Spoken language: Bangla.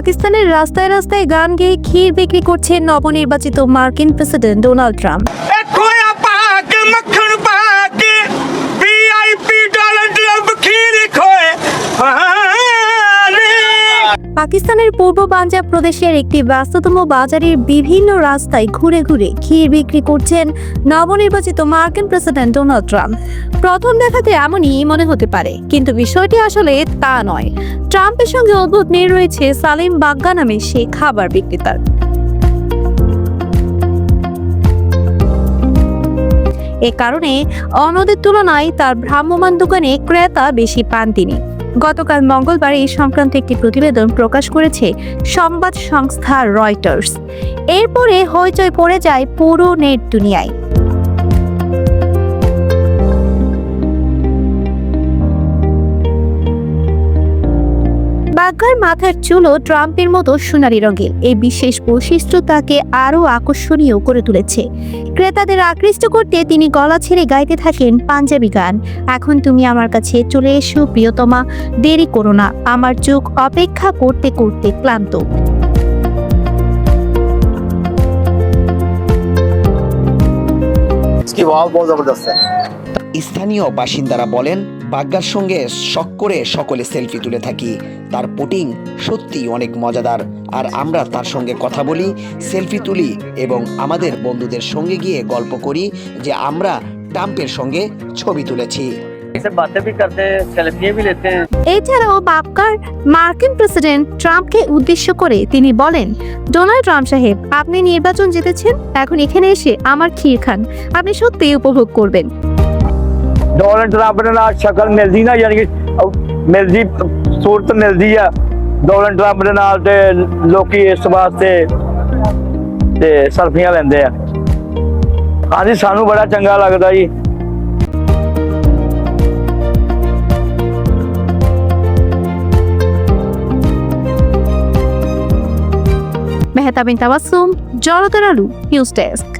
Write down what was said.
পাকিস্তানের রাস্তায় রাস্তায় গান গেয়ে ক্ষীর বিক্রি করছেন নবনির্বাচিত মার্কিন প্রেসিডেন্ট ডোনাল্ড ট্রাম্প। পাকিস্তানের পূর্ব পাঞ্জাব প্রদেশের একটি ব্যস্ততম বাজারের বিভিন্ন রাস্তায় ঘুরে ঘুরে ক্ষীর বিক্রি করছেন নবনির্বাচিত মার্কিন প্রেসিডেন্ট ডোনাল্ড ট্রাম্প। প্রথম দেখাতে এমনই মনে হতে পারে, কিন্তু বিষয়টি আসলে তা নয়। ট্রাম্পের সঙ্গে অদ্ভুত মিল রয়েছে সালিম বাগ্গা নামে সেই খাবার বিক্রেতার। এ কারণে অন্যদের তুলনায় তার ভ্রাম্যমাণ দোকানে ক্রেতা বেশি পান তিনি। গতকাল মঙ্গলবার এই সংক্রান্ত একটি প্রতিবেদন প্রকাশ করেছে সংবাদ সংস্থা রয়টার্স। এরপরে হইচই পড়ে যায় পুরো নেট দুনিয়ায়। বাগ্গার মাথার চুলও ট্রাম্পের মতো সোনালি রঙের। এই বিশেষ বৈশিষ্ট্য তাকে আরও আকর্ষণীয় করে তুলেছে। ক্রেতাদের আকৃষ্ট করতে তিনি গলা ছেড়ে গাইতে থাকেন পাঞ্জাবি গান। এখন তুমি আমার কাছে চলে এসো, প্রিয়তমা। দেরি করো না, আমার চোখ অপেক্ষা করতে করতে ক্লান্ত। কি জবরদস্ত। স্থানীয় বাসিন্দারা বলেন, বাগ্গার সঙ্গে শখ করে সকলে সেলফি তুলে থাকি। তার পুটিং সত্যি অনেক মজাদার। আর আমরা তার সঙ্গে কথা বলি, সেলফি তুলি এবং আমাদের বন্ধুদের সঙ্গে গিয়ে গল্প করি যে আমরা ট্রাম্পের সঙ্গে ছবি তুলেছি। इससे बातें भी करते हैं सेल्फियाँ भी लेते हैं এছাড়াও বাবকার মার্কিন প্রেসিডেন্ট ট্রাম্পকে উদ্দেশ্য করে তিনি বলেন ডোনাল্ড ট্রাম্প সাহেব আপনি নির্বাচন জিতেছেন এখন এখানে এসে আমার ক্ষীর খান আপনি সত্যিই উপভোগ করবেন ਡੋਨਲਡ ਟਰੰਪ ਦੇ ਨਾਲ ਸ਼ਕਲ ਮਿਲਦੀ ਨਾ ਯਾਨੀ ਕਿ ਅਹ ਮਿਲਦੀ ਸੂਰਤ ਮਿਲਦੀ ਆ ਡੋਨਲਡ ਟਰੰਪ ਦੇ ਨਾਲ ਤੇ ਲੋਕੀ ਇਸ ਵਾਸਤੇ ਤੇ ਸੈਲਫੀਆਂ ਲੈਂਦੇ ਆ ਹਾਂਜੀ ਸਾਨੂੰ ਬੜਾ ਚੰਗਾ ਲੱਗਦਾ ਜੀ মেহতাবিন তাবাসুম জলতরালু নিউজ ডেস্ক।